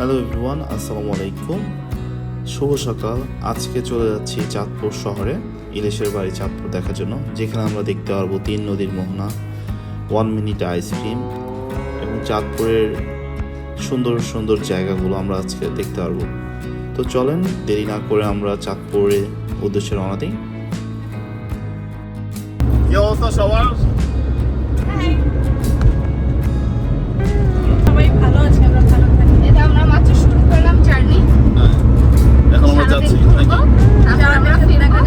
Hello everyone আসসালামু আলাইকুম। শুভ সকাল। আজকে চলে যাচ্ছি চাঁদপুর শহরে ইলিশের বাড়ি চাঁদপুর দেখার জন্য যেখানে আমরা দেখতে পারব তিন নদীর মোহনা ওয়ান মিনিট আইসক্রিম এবং চাঁদপুরের সুন্দর সুন্দর জায়গাগুলো আমরা আজকে দেখতে পারব। তো চলেন দেরি না করে আমরা চাঁদপুরে উদ্দেশ্যে রওনা দিই। কি অবস্থা সবার?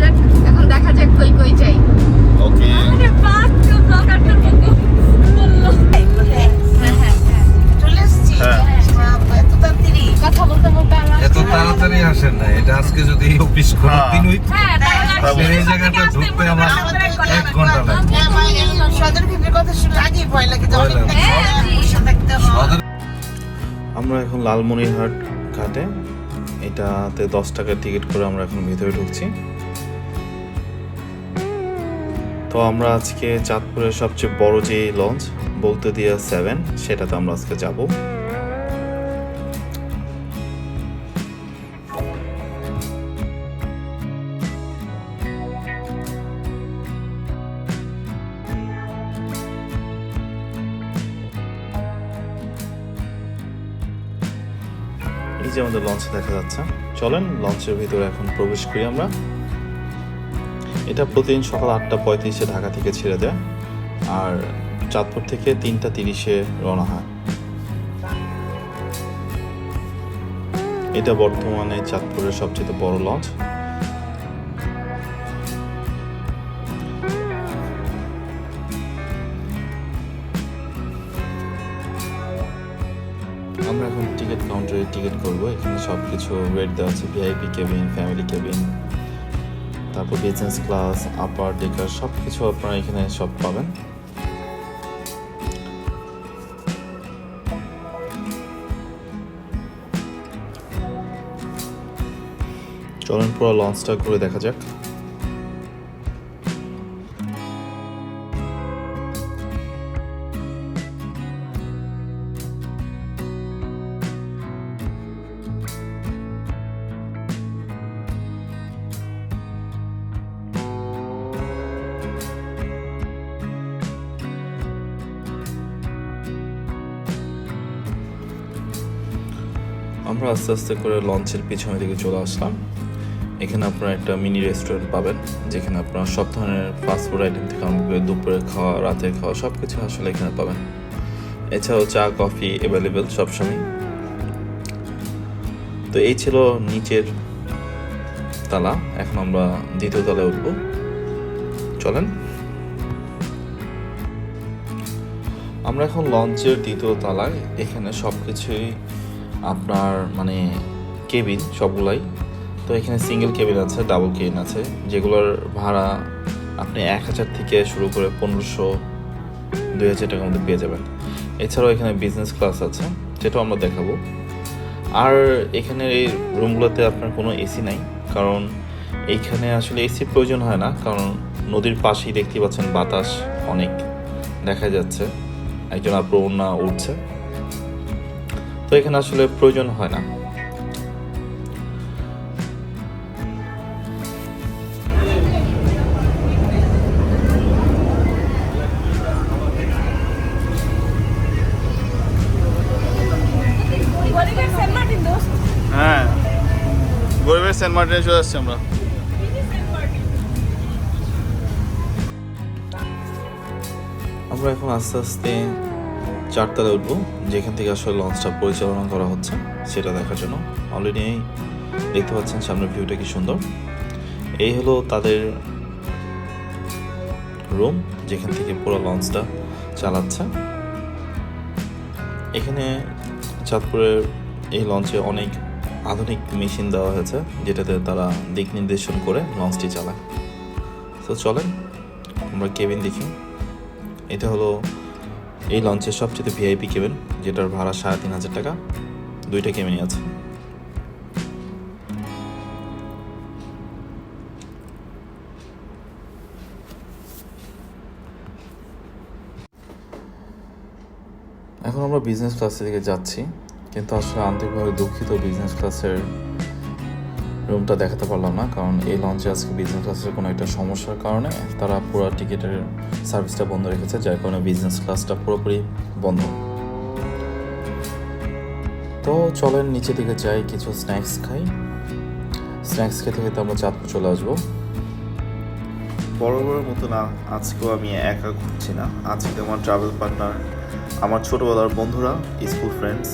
যাচ্ছি এখন দেখা যাক কই কই যাই। ওকে হ্যাঁ হ্যাঁ হ্যাঁ। এত তাড়াতাড়ি। কথা বলতে বলতে এত তাড়াতাড়ি আসেন না এটা আজকে যদি অফিস করার। দিন হইতো এই জায়গাটা ঢুকতে আমার এক ঘণ্টা লাগবে সদর ভিপের কথা শুনে আগেই ভয় লাগে আমরা এখন লালমনিরহাট ঘাটে এটাতে দশ টাকার টিকিট করে আমরা এখন ভিতরে ঢুকছি। তো আমরা আজকে চাঁদপুরের সবচেয়ে বড় যে লঞ্চ বৌদ্ধ দিয়া সেভেন সেটাতে আমরা আজকে যাব। আমাদের লঞ্চ দেখা যাচ্ছে। চলেন লঞ্চের ভিতরে এখন প্রবেশ করি আমরা। এটা প্রতিদিন সকাল আটটা পঁয়ত্রিশে ঢাকা থেকে ছেড়ে দেয়, আর চাঁদপুর থেকে তিনটা তিরিশে রওনা হয়। এটা বর্তমানে চাঁদপুরের সবচেয়ে বড় লঞ্চ কাউন্টারে টিকিট করব, এখানে সব কিছু রেট দেওয়া আছে ভিআইপি কেবিন ফ্যামিলি কেবিন তারপর বিজনেস ক্লাস আপার ডেকার সব কিছু আপনারা এখানে সব পাবেন। চলেন পুরো লঞ্চটা ঘুরে দেখা যাক। আমরা আস্তে আস্তে করে লঞ্চের পিছনে দিকে চলে আসলাম। এখানে আপনারা একটা মিনি রেস্টুরেন্ট পাবেন, যেখানে আপনারা সব ধরনের ফাস্টফুড আইটেম থেকে আরম্ভ করে দুপুরে খাওয়া, রাতে খাওয়া সব কিছু আসলে এখানে পাবেন। এছাড়াও চা, কফি অ্যাভেলেবেল সবসময় তো এই ছিল নিচের তালা, এখন আমরা দ্বিতীয় তলায় উঠব। চলেন। আমরা এখন লঞ্চের দ্বিতীয় তলায়, এখানে সব কিছুই আপনার মানে কেবিন সবগুলাই। তো এখানে সিঙ্গেল কেবিন আছে ডাবল কেবিন আছে। যেগুলোর ভাড়া আপনি এক হাজার থেকে শুরু করে পনেরোশো, দুই হাজার টাকার মধ্যে পেয়ে যাবেন। এছাড়াও এখানে বিজনেস ক্লাস আছে যেটাও আমরা দেখাবো। আর এখানে এই রুমগুলোতে আপনার কোনো এসি নাই, কারণ এইখানে আসলে এসির প্রয়োজন হয় না, কারণ নদীর পাশেই দেখতে পাচ্ছেন বাতাস অনেক দেখা যাচ্ছে। একজন আপনার উঠছে তো এখানে আসলে প্রয়োজন হয় না। হ্যাঁ। গরিবের সেন্ট মার্টিনে চলে আসছি আমরা। আমরা এখন আস্তে আস্তে চারতলায় উঠবো। যেখান থেকে আসলে লঞ্চটা পরিচালনা করা হচ্ছে, সেটা দেখার জন্য অলরেডি দেখতে পাচ্ছেন সামনের ভিউটা কি সুন্দর। এই হলো তাদের রুম যেখান থেকে পুরো লঞ্চটা চালাচ্ছে। এখানে চাঁদপুরের এই লঞ্চে অনেক আধুনিক মেশিন দেওয়া হয়েছে, যেটাতে তারা দিক নির্দেশন করে লঞ্চটি চালায়। তো চলেন, আমরা কেবিন দেখি। এটা হলো এই লঞ্চের সবচেয়ে ভিআইপি কেবিন যেটার ভাড়া সাড়ে তিন হাজার টাকা, দুইটা কেবিনই আছে। এখন আমরা বিজনেস ক্লাসের দিকে যাচ্ছি, কিন্তু আসলে আন্তরিকভাবে দুঃখিত বিজনেস ক্লাসের রুমটা দেখাতে পারলাম না, কারণ এই লঞ্চে আজকে বিজনেস ক্লাসের কোনো একটা সমস্যার কারণে তারা পুরো টিকিটের সার্ভিসটা বন্ধ রেখেছে, যার কারণে বিজনেস ক্লাসটা পুরোপুরি বন্ধ। তো চলেন নিচে দিকে যাই, কিছু স্ন্যাক্স খাই। স্ন্যাক্স খেতে খেতে আমরা চাঁদপুর চলে আসব। বরাবরের মতো না, আজকেও আমি একা ঘুরছি না। আজকে আমার ট্রাভেল পার্টনার আমার ছোটোবেলার বন্ধুরা স্কুল ফ্রেন্ডস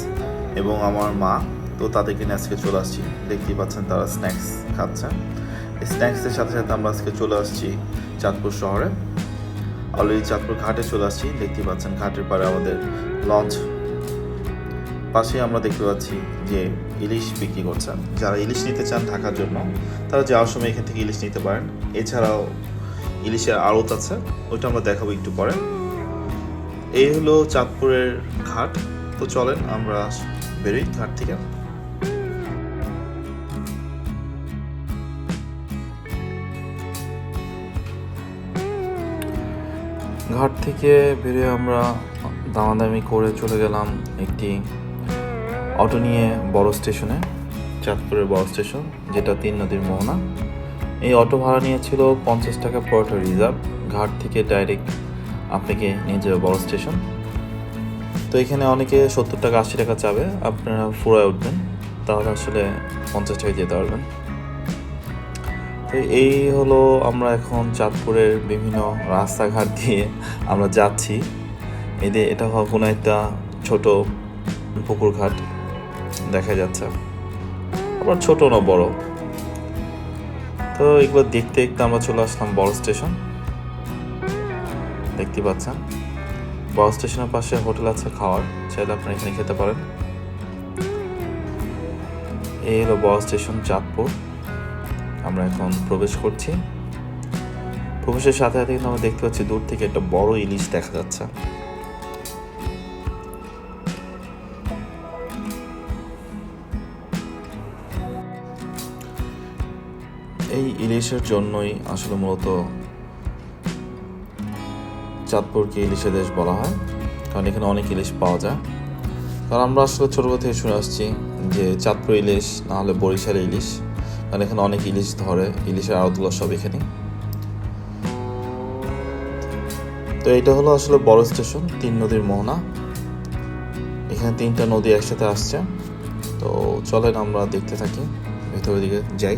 এবং আমার মা। তো তাদেরকে নিয়ে আজকে চলে আসছি। দেখতেই পাচ্ছেন তারা স্ন্যাক্স খাচ্ছে। স্ন্যাক্সের সাথে সাথে আমরা আজকে চলে আসছি চাঁদপুর শহরে। অলরেডি চাঁদপুর ঘাটে চলে আসছি। দেখতেই পাচ্ছেন ঘাটের পাড়ে আমাদের লঞ্চ পাশে আমরা দেখতে পাচ্ছি যে ইলিশ বিক্রি করছেন যারা ইলিশ নিতে চান ঢাকার জন্য, তারা যাওয়ার সময় এখান থেকে ইলিশ নিতে পারেন। এছাড়াও ইলিশের আড়ত আছে, ওইটা আমরা দেখাবো একটু পরে। এই হলো চাঁদপুরের ঘাট। তো চলেন আমরা বেরোই ঘাট থেকে। ঘাট থেকে বেরিয়ে আমরা দামাদামি করে চলে গেলাম একটি অটো নিয়ে বড় স্টেশনে, চাঁদপুরের বড় স্টেশন, যেটা তিন নদীর মোহনা। এই অটো ভাড়া নিয়েছিল পঞ্চাশ টাকা পরটা রিজার্ভ ঘাট থেকে ডাইরেক্ট আপনাকে নিয়ে যাবে বড় স্টেশন। তো এখানে অনেকে সত্তর টাকা, আশি টাকা চাবে। আপনারা ফুরায় উঠবেন। তাহলে আসলে পঞ্চাশ টাকায় যেতে পারবেন। তো এই হলো আমরা এখন চাঁদপুরের বিভিন্ন রাস্তাঘাট দিয়ে আমরা যাচ্ছি। এদের এটা কোনো একটা ছোট পুকুর ঘাট দেখা যাচ্ছে। আবার ছোট না বড়। তো এগুলো দেখতে দেখতে আমরা চলে আসলাম বড় স্টেশন। দেখতে পাচ্ছেন? বড় স্টেশনের পাশে হোটেল আছে, খাওয়ার। চাইলে আপনারা এখানে খেতে পারেন। এই হলো বড় স্টেশন চাঁদপুর। আমরা এখন প্রবেশ করছি। প্রবেশের সাথে সাথে আমরা দেখতে পাচ্ছি দূর থেকে একটা বড় ইলিশ দেখা যাচ্ছে। এই ইলিশের জন্যই আসলে মূলত চাঁদপুরকে ইলিশের দেশ বলা হয়, কারণ এখানে অনেক ইলিশ পাওয়া যায়। কারণ আমরা আসলে ছোটবেলা থেকে শুনে আসছি যে চাঁদপুর ইলিশ, না হলে বরিশাল ইলিশ। কারণ এখানে অনেক ইলিশ ধরে, ইলিশের আড়তগুলো সব এখানে তো এটা হলো আসলে বড় স্টেশন, তিন নদীর মোহনা। এখানে তিনটা নদী একসাথে আসছে। তো চলেন আমরা দেখতে থাকি, ভেতরের দিকে যাই।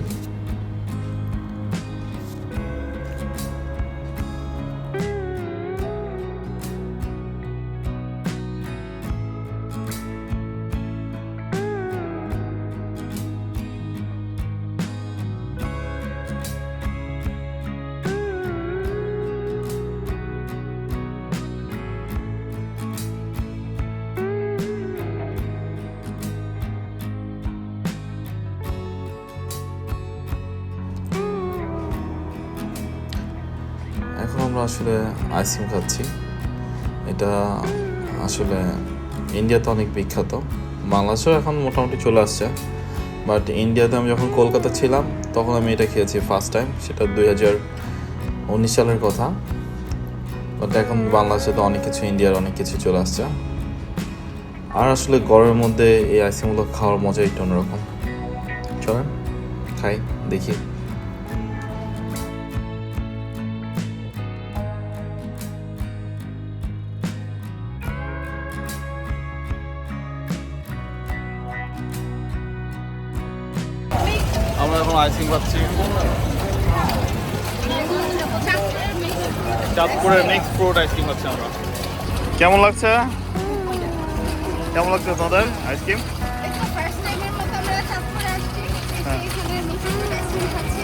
আসলে আইসক্রিম খাচ্ছি। এটা আসলে ইন্ডিয়াতে অনেক বিখ্যাত। বাংলাদেশেও এখন মোটামুটি চলে আসছে। বাট ইন্ডিয়াতে আমি যখন কলকাতা ছিলাম, তখন আমি এটা খেয়েছি ফার্স্ট টাইম সেটা দুই হাজার উনিশ সালের কথা। বাট এখন বাংলাদেশে তো অনেক কিছু ইন্ডিয়ার অনেক কিছু চলে আসছে। আর আসলে গরমের মধ্যে এই আইসক্রিমগুলো খাওয়ার মজা একটু অন্যরকম। চলেন, খাই, দেখি। পাচ্ছি চাঁদপুরের নেক্সট ফ্রুট আইসক্রিম পাচ্ছি আমরা। কেমন লাগছে? কেমন লাগছে তোমাদের আইসক্রিম হ্যাঁ। এখানে মিষ্টি আইসক্রিম খাচ্ছি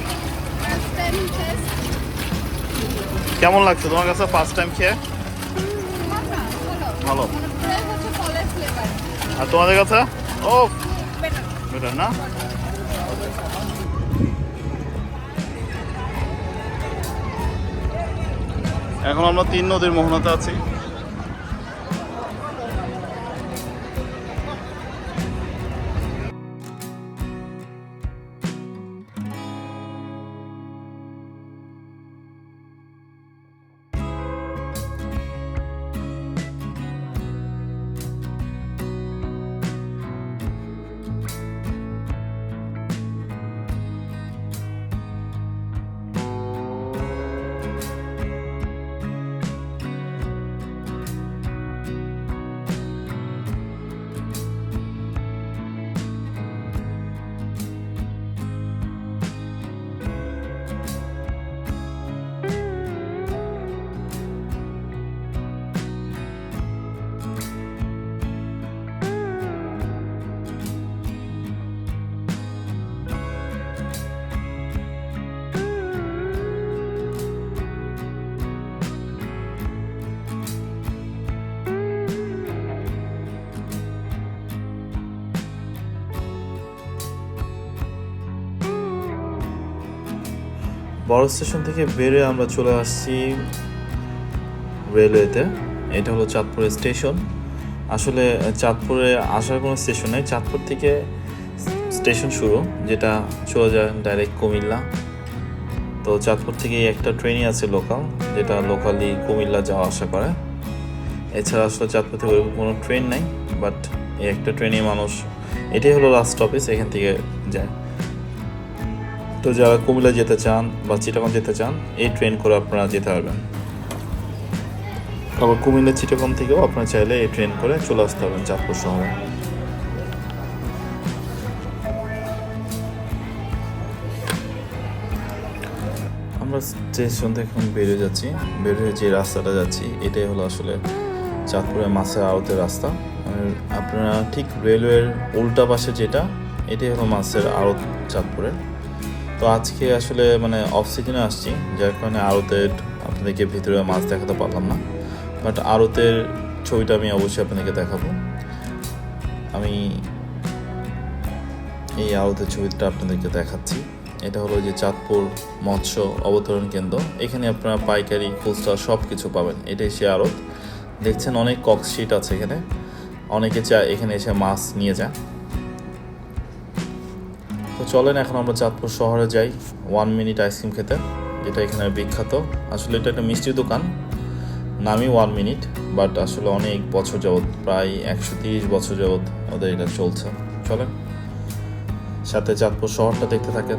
ফার্স্ট টাইম টেস্ট কেমন লাগছে তোমার কাছে ফার্স্ট টাইম খেয়ে? ভালো। ভালো। পুরোই হচ্ছে ফলের ফ্লেভার আর তোমাদের কাছে? ও বেটার না? এখন আমরা তিন নদীর মোহনাতে আছি। বড় স্টেশন থেকে বেরিয়ে আমরা চলে আসছি রেলওয়েতে। এটা হলো চাঁদপুরের স্টেশন। আসলে চাঁদপুরে আসার কোনো স্টেশন নেই। চাঁদপুর থেকে স্টেশন শুরু, যেটা চলে যায় ডাইরেক্ট কুমিল্লা। তো চাঁদপুর থেকে একটা ট্রেনই আছে লোকাল, যেটা লোকালি কুমিল্লা যাওয়া আসা করে। এছাড়া আসলে চাঁদপুর থেকে কোনো ট্রেন নেই, বাট এই একটা ট্রেনে মানুষ, এটাই হলো লাস্ট স্টপেজ এখান থেকে যায়। তো যারা কুমিল্লা যেতে চান বা চিটাগং যেতে চান, এই ট্রেন করে আপনারা যেতে পারবেন। আবার কুমিল্লা, চিটাগং থেকেও আপনারা চাইলে এই ট্রেন করে চলে আসতে পারবেন চাঁদপুর শহরে। আমরা স্টেশন থেকে এখন বেরিয়ে যাচ্ছি। বেরিয়ে যে রাস্তাটা যাচ্ছি, এটাই হলো আসলে চাঁদপুরের মাছের আড়তের রাস্তা। আপনারা ঠিক রেলওয়ের উল্টা পাশে যেটা, এটাই হলো মাছের আড়ত চাঁদপুরের। তো আজকে আসলে মানে অফ সিজনে আসছি, যার কারণে আড়তের আপনাদেরকে ভিতরে মাছ দেখাতে পারলাম না। বাট আড়তের ছবিটা আমি অবশ্যই আপনাদেরকে দেখাবো। আমি এই আড়তের ছবিটা আপনাদেরকে দেখাচ্ছি। এটা হলো যে চাঁদপুর মৎস্য অবতরণ কেন্দ্র। এখানে আপনারা পাইকারি, খুচরা সব কিছু পাবেন। এটাই সে আড়ত দেখছেন অনেক কক্সশিট আছে এখানে। অনেকে চায় এখানে এসে মাছ নিয়ে যায় চলেন এখন আমরা চাঁদপুর শহরে যাই। ওয়ান মিনিট আইসক্রিম খেতে। যেটা এখানে বিখ্যাত। আসলে এটা একটা মিষ্টির দোকান। নামই ওয়ান মিনিট বাট আসলে অনেক বছর যাবৎ, প্রায় একশো তিরিশ বছর যাবৎ ওদের এটা চলছে। চলেন। সাথে চাঁদপুর শহরটা দেখতে থাকেন।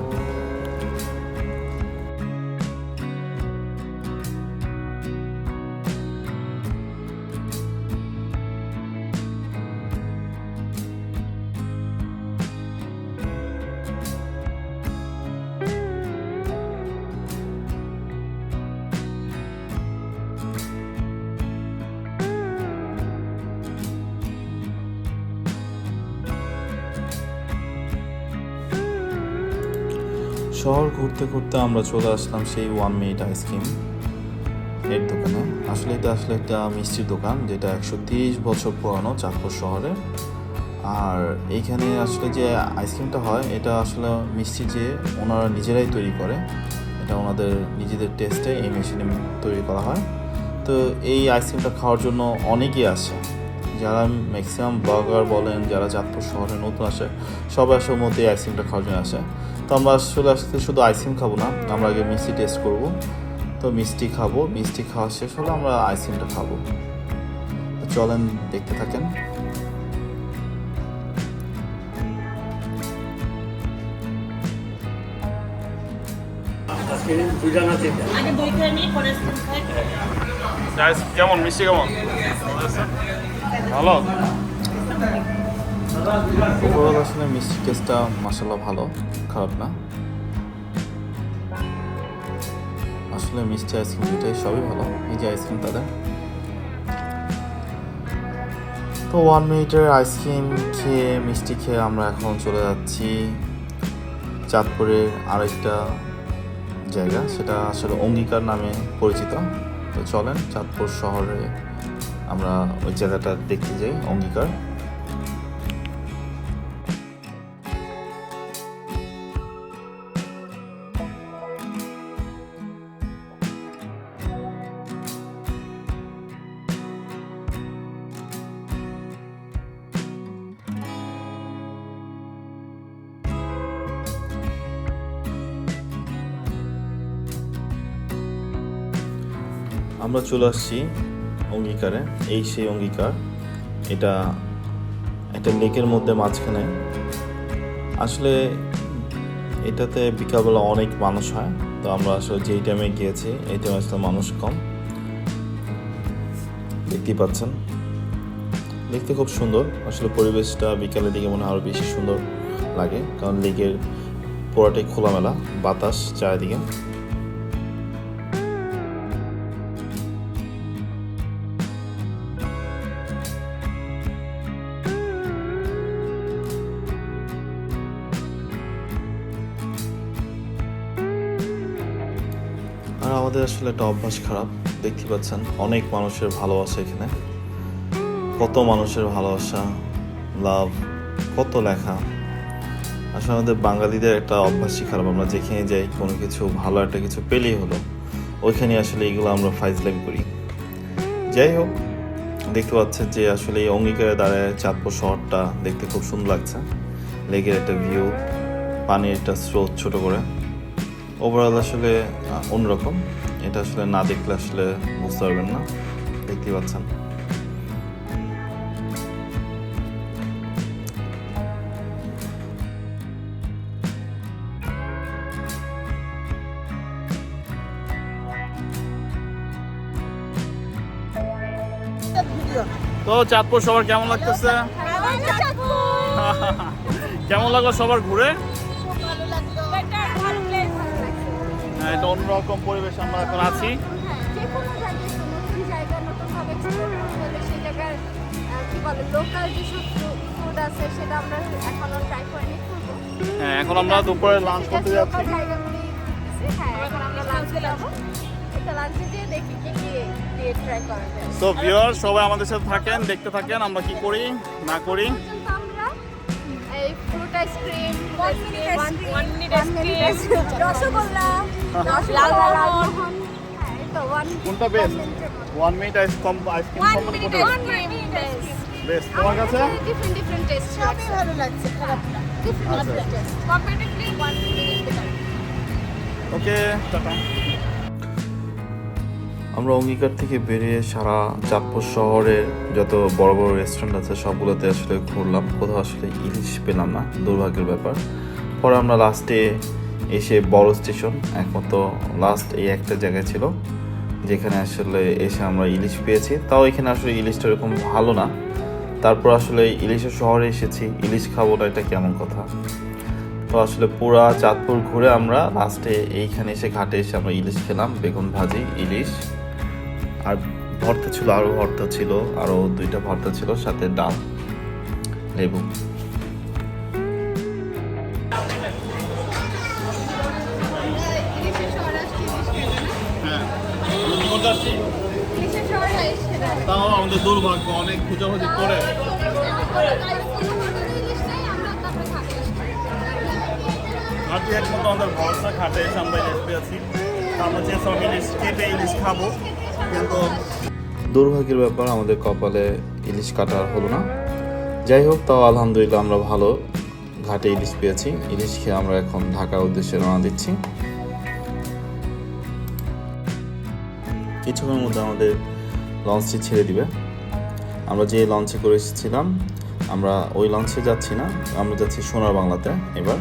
ঘুরতে আমরা চলে আসলাম সেই ওয়ান মিনিট আইসক্রিম এর দোকানে। আসলে এটা আসলে একটা মিষ্টির দোকান, যেটা একশো তিরিশ বছর পুরানো চাঁদপুর শহরে। আর এইখানে আসলে যে আইসক্রিমটা হয়, এটা আসলে মিষ্টি যে ওনারা নিজেরাই তৈরি করে, এটা ওনাদের নিজেদের টেস্টে এই মেশিনে তৈরি করা হয়। তো এই আইসক্রিমটা খাওয়ার জন্য অনেকেই আসে। যারা ম্যাক্সিমাম ব্লগার বলেন, যারা চাঁদপুর শহরে নতুন আসে, সবাই আসলে মধ্যে এই আইসক্রিমটা খাওয়ার জন্য আসে। তো আমরা আসলে আসতে শুধু আইসক্রিম খাব না আমরা আগে মিষ্টি টেস্ট করব। তো মিষ্টি খাব মিষ্টি খাওয়া শেষ হলে আমরা আইসক্রিমটা খাব। চলেন দেখতে থাকেন। কেমন? মিষ্টি কেমন? ভালো? আসলে মিষ্টি টেস্টটা মশলা ভালো। খারাপ না। আসলে মিষ্টি আইসক্রিম দুটাই সবই ভালো। এই যে আইসক্রিম তাদের। তো ওয়ান মিনিটের আইসক্রিম খেয়ে, মিষ্টি খেয়ে আমরা এখন চলে যাচ্ছি চাঁদপুরের আরেকটা জায়গা। সেটা আসলে অঙ্গীকার নামে পরিচিত। তো চলেন চাঁদপুর শহরে আমরা ওই জায়গাটা দেখতে যাই, অঙ্গীকার। আমরা চলে আসছি অঙ্গীকারে। এই সেই অঙ্গীকার, এটা একটা লেকের মধ্যে মাঝখানে। আসলে এটাতে বিকালবেলা অনেক মানুষ হয়, তো আমরা আসলে যেই টাইমে গিয়েছি, এই টাইমে আসলে মানুষ কম। দেখতেই পাচ্ছেন। দেখতে খুব সুন্দর। আসলে পরিবেশটা বিকালের দিকে মনে হয় আরও বেশি সুন্দর লাগে, কারণ লেকের পুরাটাই খোলামেলা, বাতাস চারিদিকে। আসলে একটা অভ্যাস খারাপ, দেখতে পাচ্ছেন, অনেক মানুষের ভালোবাসা এখানে। কত মানুষের ভালোবাসা লাভ কত লেখা। আসলে আমাদের বাঙালিদের একটা অভ্যাসই খারাপ, আমরা যেখানে যাই, কোনো কিছু ভালো একটা কিছু পেলেই হলো। ওইখানে আসলে এগুলো আমরা ফাইজলামি করি। যাই হোক, দেখতে পাচ্ছেন যে আসলে এই অঙ্গীকারে দাঁড়ায় চাঁদপুর শহরটা দেখতে খুব সুন্দর লাগছে। লেকের একটা ভিউ পানির একটা স্রোত ছোট করে। ওভারঅল আসলে অন্যরকম। এটা আসলে না দেখলে আসলে বুঝতে পারবেন না। দেখতে পাচ্ছেন। তো চাঁদপুর সবার কেমন লাগতেছে? কেমন লাগল সবার ঘুরে? হ্যাঁ, এটা অন্যরকম পরিবেশ আমরা এখন আছি। করব হ্যাঁ এখন আমরা দুপুরে লাঞ্চ করতে যাচ্ছি। হ্যাঁ ভিউয়ার সবাই আমাদের সাথে থাকেন দেখতে থাকেন আমরা কি করি না করি। Fruit ice cream one minute ice cream, rasgulla rasgulla Lalmohan one কোনটা best one minute ice cream cream. Best তোমার কাছে? ডিফারেন্ট ডিফারেন্ট টেস্ট সবই ভালো লাগছে খারাপ না। Different taste Comparatively, one minute. Okay tata আমরা অঙ্গীকার থেকে বেরিয়ে সারা চাঁদপুর শহরের যত বড় বড় রেস্টুরেন্ট আছে, সবগুলোতে আসলে ঘুরলাম। কোথাও আসলে ইলিশ পেলাম না, দুর্ভাগ্যের ব্যাপার। পরে আমরা লাস্টে এসে বড় স্টেশন একমাত্র লাস্ট এই একটা জায়গায় ছিল, যেখানে আসলে এসে আমরা ইলিশ পেয়েছি। তাও এখানে আসলে ইলিশটা এরকম ভালো না। তারপর আসলে ইলিশের শহরে এসেছি, ইলিশ খাব না, এটা কেমন কথা? তো আসলে পুরা চাঁদপুর ঘুরে আমরা লাস্টে এইখানে এসে ঘাটে এসে আমরা ইলিশ খেলাম, বেগুন ভাজি, ইলিশ। আর ভর্তা ছিল আরও ভর্তা ছিল আরও দুইটা ভর্তা ছিল, সাথে ডাল, লেবু। আমি তাও আমাদের দুর্ভাগ্য অনেক খোঁজাখুঁজি করে ঘাটি একমাত্র আমাদের ভরসা এসে আমরা ইলিশ পেয়েছি আমরা চেয়েছিলাম ইলিশ কেটে ইলিশ খাব। দুর্ভাগ্যের ব্যাপার, আমাদের কপালে ইলিশ কাটা হলো না। যাই হোক, তাও আলহামদুলিল্লাহ আমরা ভালো ঘাটে ইলিশ পেয়েছি। ইলিশ খেয়ে আমরা এখন ঢাকার উদ্দেশ্যে রওনা দিচ্ছি। কিছুক্ষণের মধ্যে আমাদের লঞ্চটি ছেড়ে দিবে। আমরা যে লঞ্চে করে এসেছিলাম, আমরা ওই লঞ্চে যাচ্ছি না। আমরা যাচ্ছি সোনার বাংলাতে এবার।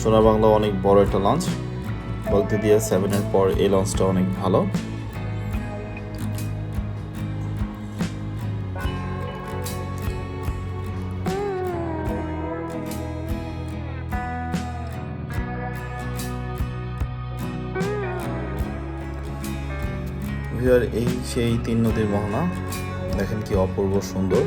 সোনার বাংলা অনেক বড় একটা লঞ্চ। বলতে দিয়ে সেভেনের পর এই লঞ্চটা অনেক ভালো। ভিউয়ার এই সেই তিন নদীর মোহনা। দেখেন কি অপূর্ব সুন্দর।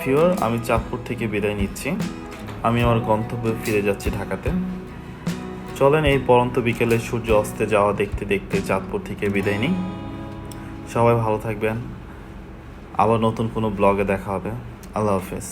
ভিউয়ার আমি চাঁদপুর থেকে বিদায় নিচ্ছি। আমি আমার গন্তব্যে ফিরে যাচ্ছি ঢাকাতে। চলেন এই পরন্ত বিকেলে সূর্য অস্তে যাওয়া দেখতে দেখতে চাঁদপুর থেকে বিদায় নিই। সবাই ভালো থাকবেন। আবার নতুন কোনো ব্লগে দেখা হবে। আল্লাহ হাফেজ।